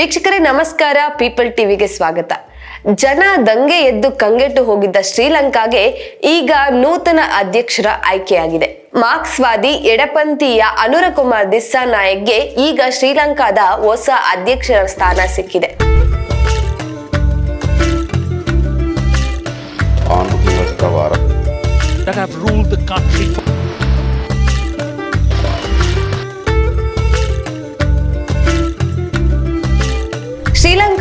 ವೀಕ್ಷಕರೇ ನಮಸ್ಕಾರ. ಪೀಪಲ್ ಟಿವಿಗೆ ಸ್ವಾಗತ. ಜನ ದಂಗೆ ಎದ್ದು ಕಂಗೆಟ್ಟು ಹೋಗಿದ್ದ ಶ್ರೀಲಂಕಾಗೆ ಈಗ ನೂತನ ಅಧ್ಯಕ್ಷರ ಆಯ್ಕೆಯಾಗಿದೆ. ಮಾರ್ಕ್ಸ್ವಾದಿ ಎಡಪಂಥೀಯ ಅನುರ ಕುಮಾರ್ ದಿಸ್ಸಾ ನಾಯಕ್ಗೆ ಈಗ ಶ್ರೀಲಂಕಾದ ಹೊಸ ಅಧ್ಯಕ್ಷರ ಸ್ಥಾನ ಸಿಕ್ಕಿದೆ. that have ruled the country.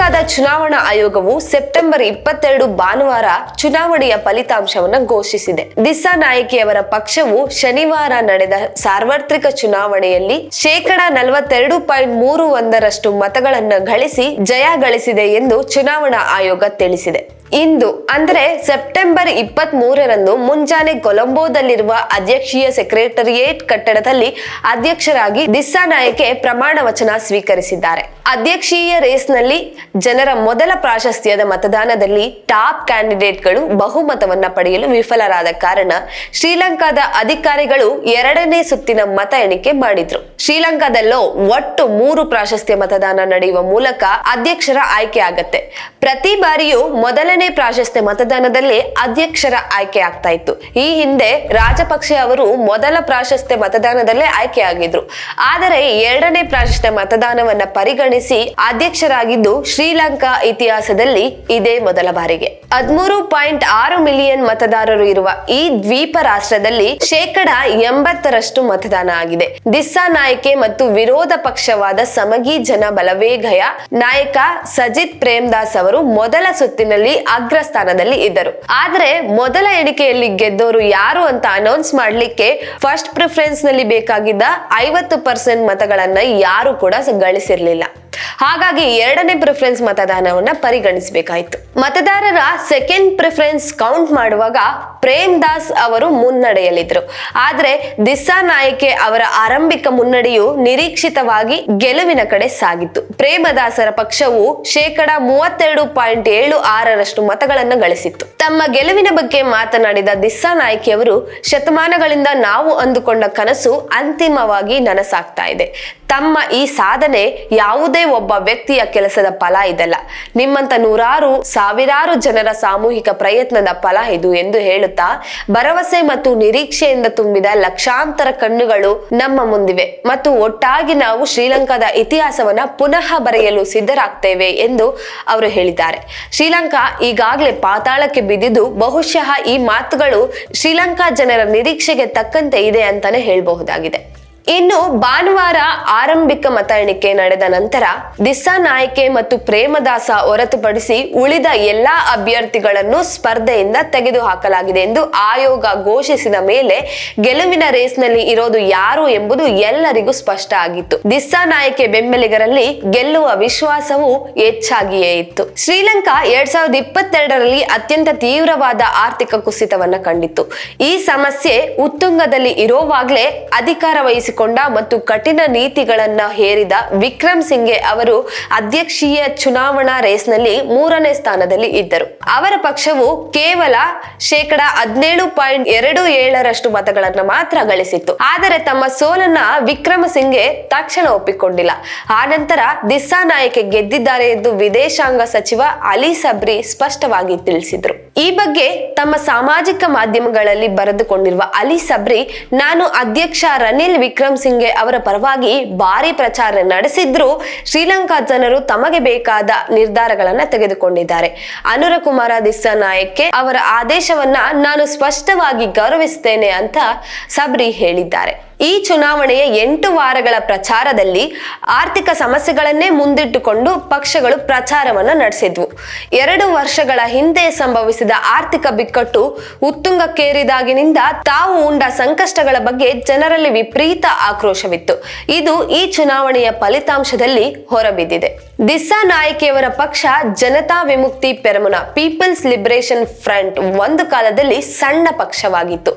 ಶ್ರೀಲಂಕಾದ ಚುನಾವಣಾ ಆಯೋಗವು ಸೆಪ್ಟೆಂಬರ್ ಇಪ್ಪತ್ತೆರಡು ಭಾನುವಾರ ಚುನಾವಣೆಯ ಫಲಿತಾಂಶವನ್ನು ಘೋಷಿಸಿದೆ. ದಿಸಾ ನಾಯಕಿಯವರ ಪಕ್ಷವು ಶನಿವಾರ ನಡೆದ ಸಾರ್ವತ್ರಿಕ ಚುನಾವಣೆಯಲ್ಲಿ ಶೇಕಡ ನಲವತ್ತೆರಡು ಪಾಯಿಂಟ್ ಮೂರು ಒಂದರಷ್ಟು ಮತಗಳನ್ನು ಗಳಿಸಿ ಜಯ ಗಳಿಸಿದೆ ಎಂದು ಚುನಾವಣಾ ಆಯೋಗ ತಿಳಿಸಿದೆ. ಇಂದು, ಅಂದರೆ ಸೆಪ್ಟೆಂಬರ್ ಇಪ್ಪತ್ತ್ ಮೂರರಂದು ಮುಂಜಾನೆ ಕೊಲಂಬೋದಲ್ಲಿರುವ ಅಧ್ಯಕ್ಷೀಯ ಸೆಕ್ರೆಟರಿಯೇಟ್ ಕಟ್ಟಡದಲ್ಲಿ ಅಧ್ಯಕ್ಷರಾಗಿ ದಿಸ್ಸಾ ನಾಯಕೆ ಪ್ರಮಾಣ ವಚನ ಸ್ವೀಕರಿಸಿದ್ದಾರೆ. ಅಧ್ಯಕ್ಷೀಯ ರೇಸ್ನಲ್ಲಿ ಜನರ ಮೊದಲ ಪ್ರಾಶಸ್ತ್ಯದ ಮತದಾನದಲ್ಲಿ ಟಾಪ್ ಕ್ಯಾಂಡಿಡೇಟ್ಗಳು ಬಹುಮತವನ್ನ ಪಡೆಯಲು ವಿಫಲರಾದ ಕಾರಣ ಶ್ರೀಲಂಕಾದ ಅಧಿಕಾರಿಗಳು ಎರಡನೇ ಸುತ್ತಿನ ಮತ ಎಣಿಕೆ ಮಾಡಿದ್ರು. ಶ್ರೀಲಂಕಾದಲ್ಲೋ ಒಟ್ಟು ಮೂರು ಪ್ರಾಶಸ್ತ್ಯ ಮತದಾನ ನಡೆಯುವ ಮೂಲಕ ಅಧ್ಯಕ್ಷರ ಆಯ್ಕೆ ಆಗತ್ತೆ. ಪ್ರತಿ ಬಾರಿಯೂ ಮೊದಲನೇ ಪ್ರಾಶಸ್ತ್ಯ ಮತದಾನದಲ್ಲಿ ಅಧ್ಯಕ್ಷರ ಆಯ್ಕೆ ಆಗ್ತಾ ಇತ್ತು ಈ ಹಿಂದೆ ರಾಜಪಕ್ಷೆ ಅವರು ಮೊದಲ ಪ್ರಾಶಸ್ತ್ಯ ಮತದಾನದಲ್ಲೇ ಆಯ್ಕೆಯಾಗಿದ್ರು. ಆದರೆ ಎರಡನೇ ಪ್ರಾಶಸ್ತ್ಯ ಮತದಾನವನ್ನ ಪರಿಗಣಿಸಿ ಅಧ್ಯಕ್ಷರಾಗಿದ್ದು ಶ್ರೀಲಂಕಾ ಇತಿಹಾಸದಲ್ಲಿ ಇದೇ ಮೊದಲ ಬಾರಿಗೆ. ಹದ್ಮೂರು ಪಾಯಿಂಟ್ ಆರು ಮಿಲಿಯನ್ ಮತದಾರರು ಇರುವ ಈ ದ್ವೀಪ ರಾಷ್ಟ್ರದಲ್ಲಿ ಶೇಕಡ ಎಂಬತ್ತರಷ್ಟು ಮತದಾನ ಆಗಿದೆ. ದಿಸ್ಸಾ ನಾಯಕೆ ಮತ್ತು ವಿರೋಧ ಪಕ್ಷವಾದ ಸಮಗಿ ಜನ ಬಲವೇಗಯ ನಾಯಕ ಸಜಿತ್ ಪ್ರೇಮದಾಸ್ ಅವರು ಮೊದಲ ಸುತ್ತಿನಲ್ಲಿ ಅಗ್ರ ಸ್ಥಾನದಲ್ಲಿ ಇದ್ದರು. ಆದರೆ ಮೊದಲ ಎಣಿಕೆಯಲ್ಲಿ ಗೆದ್ದವರು ಯಾರು ಅಂತ ಅನೌನ್ಸ್ ಮಾಡಲಿಕ್ಕೆ ಫಸ್ಟ್ ಪ್ರಿಫರೆನ್ಸ್ನಲ್ಲಿ ಬೇಕಾಗಿದ್ದ ಐವತ್ತು ಪರ್ಸೆಂಟ್ ಮತಗಳನ್ನ ಯಾರು ಕೂಡ ಗಳಿಸಿರ್ಲಿಲ್ಲ. ಹಾಗಾಗಿ ಎರಡನೇ ಪ್ರಿಫರೆನ್ಸ್ ಮತದಾನವನ್ನ ಪರಿಗಣಿಸಬೇಕಾಯಿತು. ಮತದಾರರ ಸೆಕೆಂಡ್ ಪ್ರಿಫರೆನ್ಸ್ ಕೌಂಟ್ ಮಾಡುವಾಗ ಪ್ರೇಮ್ ದಾಸ್ ಅವರು ಮುನ್ನಡೆಯಲಿದ್ರು ಆದ್ರೆ ದಿಸಾ ನಾಯಕೆ ಅವರ ಆರಂಭಿಕ ಮುನ್ನಡೆಯು ನಿರೀಕ್ಷಿತವಾಗಿ ಗೆಲುವಿನ ಕಡೆ ಸಾಗಿತ್ತು. ಪ್ರೇಮದಾಸರ ಪಕ್ಷವು ಶೇಕಡ ಮೂವತ್ತೆರಡು ಪಾಯಿಂಟ್ ಏಳು ಆರರಷ್ಟು ಮತಗಳನ್ನು ಗಳಿಸಿತ್ತು. ತಮ್ಮ ಗೆಲುವಿನ ಬಗ್ಗೆ ಮಾತನಾಡಿದ ದಿಸ್ಸಾ ನಾಯಕಿಯವರು ಶತಮಾನಗಳಿಂದ ನಾವು ಅಂದುಕೊಂಡ ಕನಸು ಅಂತಿಮವಾಗಿ ನನಸಾಗ್ತಾ ಇದೆ. ತಮ್ಮ ಈ ಸಾಧನೆ ಯಾವುದೇ ಒಬ್ಬ ವ್ಯಕ್ತಿಯ ಕೆಲಸದ ಫಲ ಇದಲ್ಲ. ನಿಮ್ಮಂತ ನೂರಾರು, ಸಾವಿರಾರು ಜನರ ಸಾಮೂಹಿಕ ಪ್ರಯತ್ನದ ಫಲ ಇದು ಎಂದು ಹೇಳುತ್ತಾ, ಭರವಸೆ ಮತ್ತು ನಿರೀಕ್ಷೆಯಿಂದ ತುಂಬಿದ ಲಕ್ಷಾಂತರ ಕಣ್ಣುಗಳು ನಮ್ಮ ಮುಂದಿವೆ ಮತ್ತು ಒಟ್ಟಾಗಿ ನಾವು ಶ್ರೀಲಂಕಾದ ಇತಿಹಾಸವನ್ನ ಪುನಃ ಬರೆಯಲು ಸಿದ್ಧರಾಗ್ತೇವೆ ಎಂದು ಅವರು ಹೇಳಿದ್ದಾರೆ. ಶ್ರೀಲಂಕಾ ಈಗಾಗಲೇ ಪಾತಾಳಕ್ಕೆ ಬಿದ್ದಿದ್ದು ಬಹುಶಃ ಈ ಮಾತುಗಳು ಶ್ರೀಲಂಕಾ ಜನರ ನಿರೀಕ್ಷೆಗೆ ತಕ್ಕಂತೆ ಇದೆ ಅಂತಾನೆ ಹೇಳಬಹುದಾಗಿದೆ. ಇನ್ನು ಭಾನುವಾರ ಆರಂಭಿಕ ಮತ ಎಣಿಕೆ ನಡೆದ ನಂತರ ದಿಸಾ ನಾಯಕೆ ಮತ್ತು ಪ್ರೇಮದಾಸ ಹೊರತುಪಡಿಸಿ ಉಳಿದ ಎಲ್ಲಾ ಅಭ್ಯರ್ಥಿಗಳನ್ನು ಸ್ಪರ್ಧೆಯಿಂದ ತೆಗೆದುಹಾಕಲಾಗಿದೆ ಎಂದು ಆಯೋಗ ಘೋಷಿಸಿದ ಮೇಲೆ ಗೆಲುವಿನ ರೇಸ್ನಲ್ಲಿ ಇರೋದು ಯಾರು ಎಂಬುದು ಎಲ್ಲರಿಗೂ ಸ್ಪಷ್ಟ ಆಗಿತ್ತು. ದಿಸ್ಸಾ ನಾಯಕೆ ಬೆಂಬಲಿಗರಲ್ಲಿ ಗೆಲ್ಲುವ ವಿಶ್ವಾಸವು ಹೆಚ್ಚಾಗಿಯೇ ಇತ್ತು. ಶ್ರೀಲಂಕಾ ಎರಡ್ ಸಾವಿರದ ಇಪ್ಪತ್ತೆರಡರಲ್ಲಿ ಅತ್ಯಂತ ತೀವ್ರವಾದ ಆರ್ಥಿಕ ಕುಸಿತವನ್ನ ಕಂಡಿತ್ತು. ಈ ಸಮಸ್ಯೆ ಉತ್ತುಂಗದಲ್ಲಿ ಇರೋವಾಗ್ಲೇ ಅಧಿಕಾರ ವಹಿಸಿಕೊಂಡ ಮತ್ತು ಕಠಿಣ ನೀತಿಗಳನ್ನ ಹೇರಿದ ವಿಕ್ರಮ್ ಸಿಂಘೆ ಅವರು ಅಧ್ಯಕ್ಷೀಯ ಚುನಾವಣಾ ರೇಸ್ನಲ್ಲಿ ಮೂರನೇ ಸ್ಥಾನದಲ್ಲಿ ಇದ್ದರು. ಅವರ ಪಕ್ಷವು ಕೇವಲ ಶೇಕಡ ಹದಿನೇಳು ಪಾಯಿಂಟ್ ಎರಡು ಏಳರಷ್ಟು ಮತಗಳನ್ನು ಮಾತ್ರ ಗಳಿಸಿತ್ತು. ಆದರೆ ತಮ್ಮ ಸೋಲನ್ನ ವಿಕ್ರಮ ಸಿಂಘೆ ತಕ್ಷಣ ಒಪ್ಪಿಕೊಂಡಿಲ್ಲ. ಆನಂತರ ದಿಸ್ಸಾ ನಾಯಕೆ ಗೆದ್ದಿದ್ದಾರೆ ಎಂದು ವಿದೇಶಾಂಗ ಸಚಿವ ಅಲಿ ಸಬ್ರಿ ಸ್ಪಷ್ಟವಾಗಿ ತಿಳಿಸಿದರು. ಈ ಬಗ್ಗೆ ತಮ್ಮ ಸಾಮಾಜಿಕ ಮಾಧ್ಯಮಗಳಲ್ಲಿ ಬರೆದುಕೊಂಡಿರುವ ಅಲಿ ಸಬ್ರಿ, ನಾನು ಅಧ್ಯಕ್ಷ ರನಿಲ್ ವಿಕ್ರಮ್ ಸಿಂಘೆ ಅವರ ಪರವಾಗಿ ಭಾರಿ ಪ್ರಚಾರ ನಡೆಸಿದ್ರು ಶ್ರೀಲಂಕಾ ಜನರು ತಮಗೆ ಬೇಕಾದ ನಿರ್ಧಾರಗಳನ್ನ ತೆಗೆದುಕೊಂಡಿದ್ದಾರೆ. ಅನುರ ಕುಮಾರ ದಿಸ್ಸಾ ನಾಯಕ್ಕೆ ಅವರ ಆದೇಶವನ್ನ ನಾನು ಸ್ಪಷ್ಟವಾಗಿ ಗೌರವಿಸ್ತೇನೆ ಅಂತ ಸಬ್ರಿ ಹೇಳಿದ್ದಾರೆ. ಈ ಚುನಾವಣೆಯ ಎಂಟು ವಾರಗಳ ಪ್ರಚಾರದಲ್ಲಿ ಆರ್ಥಿಕ ಸಮಸ್ಯೆಗಳನ್ನೇ ಮುಂದಿಟ್ಟುಕೊಂಡು ಪಕ್ಷಗಳು ಪ್ರಚಾರವನ್ನು ನಡೆಸಿದ್ವು. ಎರಡು ವರ್ಷಗಳ ಹಿಂದೆ ಸಂಭವಿಸಿದ ಆರ್ಥಿಕ ಬಿಕ್ಕಟ್ಟು ಉತ್ತುಂಗಕ್ಕೇರಿದಾಗಿನಿಂದ ತಾವು ಉಂಡ ಸಂಕಷ್ಟಗಳ ಬಗ್ಗೆ ಜನರಲ್ಲಿ ವಿಪರೀತ ಆಕ್ರೋಶವಿತ್ತು. ಇದು ಈ ಚುನಾವಣೆಯ ಫಲಿತಾಂಶದಲ್ಲಿ ಹೊರಬಿದ್ದಿದೆ. ದಿಸ್ಸಾ ನಾಯಕಿಯವರ ಪಕ್ಷ Janatha Vimukthi Peramuna people's liberation front ಒಂದು ಕಾಲದಲ್ಲಿ ಸಣ್ಣ ಪಕ್ಷವಾಗಿತ್ತು.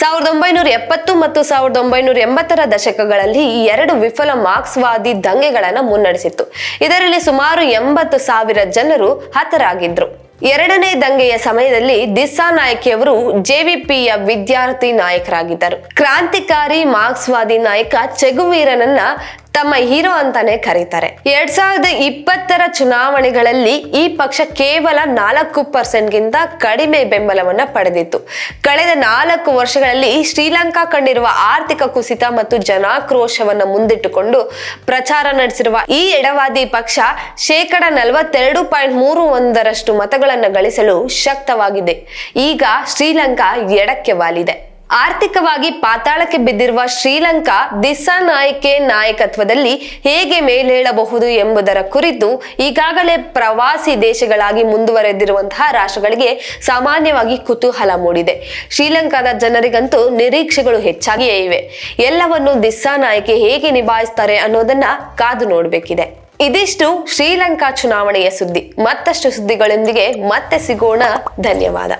ಸಾವಿರದ ಒಂಬೈನೂರ ಎಪ್ಪತ್ತು ಮತ್ತು ಸಾವಿರದ ಒಂಬೈನೂರ ಎಂಬತ್ತರ ದಶಕಗಳಲ್ಲಿ ಈ ಎರಡು ವಿಫಲ ಮಾರ್ಕ್ಸ್ವಾದಿ ದಂಗೆಗಳನ್ನು ಮುನ್ನಡೆಸಿತ್ತು. ಇದರಲ್ಲಿ ಸುಮಾರು ಎಂಬತ್ತು ಸಾವಿರ ಜನರು ಹತರಾಗಿದ್ರು. ಎರಡನೇ ದಂಗೆಯ ಸಮಯದಲ್ಲಿ ದಿಸ್ಸಾ ನಾಯಕಿಯವರು ಜೆವಿಪಿಯ ವಿದ್ಯಾರ್ಥಿ ನಾಯಕರಾಗಿದ್ದರು. ಕ್ರಾಂತಿಕಾರಿ ಮಾರ್ಕ್ಸ್ವಾದಿ ನಾಯಕ ಚೆಗುವೀರನನ್ನ ತಮ್ಮ ಹೀರೋ ಅಂತಾನೆ ಕರೀತಾರೆ. ಎರಡ್ ಸಾವಿರದ ಇಪ್ಪತ್ತರ ಚುನಾವಣೆಗಳಲ್ಲಿ ಈ ಪಕ್ಷ ಕೇವಲ ನಾಲ್ಕು ಪರ್ಸೆಂಟ್ಗಿಂತ ಕಡಿಮೆ ಬೆಂಬಲವನ್ನ ಪಡೆದಿತ್ತು. ಕಳೆದ ನಾಲ್ಕು ವರ್ಷಗಳಲ್ಲಿ ಶ್ರೀಲಂಕಾ ಕಂಡಿರುವ ಆರ್ಥಿಕ ಕುಸಿತ ಮತ್ತು ಜನಾಕ್ರೋಶವನ್ನ ಮುಂದಿಟ್ಟುಕೊಂಡು ಪ್ರಚಾರ ನಡೆಸಿರುವ ಈ ಎಡವಾದಿ ಪಕ್ಷ ಶೇಕಡ ನಲವತ್ತೆರಡು ಪಾಯಿಂಟ್ ಮೂರು ಒಂದರಷ್ಟು ಮತಗಳನ್ನು ಗಳಿಸಲು ಶಕ್ತವಾಗಿದೆ. ಈಗ ಶ್ರೀಲಂಕಾ ಎಡಕ್ಕೆ ವಾಲಿದೆ. ಆರ್ಥಿಕವಾಗಿ ಪಾತಾಳಕ್ಕೆ ಬಿದ್ದಿರುವ ಶ್ರೀಲಂಕಾ ದಿಸಾ ನಾಯಕೆ ನಾಯಕತ್ವದಲ್ಲಿ ಹೇಗೆ ಮೇಲೇಳಬಹುದು ಎಂಬುದರ ಕುರಿತು ಈಗಾಗಲೇ ಪ್ರವಾಸಿ ದೇಶಗಳಾಗಿ ಮುಂದುವರೆದಿರುವಂತಹ ರಾಷ್ಟ್ರಗಳಿಗೆ ಸಾಮಾನ್ಯವಾಗಿ ಕುತೂಹಲ ಮೂಡಿದೆ. ಶ್ರೀಲಂಕಾದ ಜನರಿಗಂತೂ ನಿರೀಕ್ಷೆಗಳು ಹೆಚ್ಚಾಗಿಯೇ ಇವೆ. ಎಲ್ಲವನ್ನು ದಿಸ್ಸಾ ನಾಯಕಿ ಹೇಗೆ ನಿಭಾಯಿಸ್ತಾರೆ ಅನ್ನೋದನ್ನ ಕಾದು ನೋಡಬೇಕಿದೆ. ಇದಿಷ್ಟು ಶ್ರೀಲಂಕಾ ಚುನಾವಣೆಯ ಸುದ್ದಿ. ಮತ್ತಷ್ಟು ಸುದ್ದಿಗಳೊಂದಿಗೆ ಮತ್ತೆ ಸಿಗೋಣ. ಧನ್ಯವಾದ.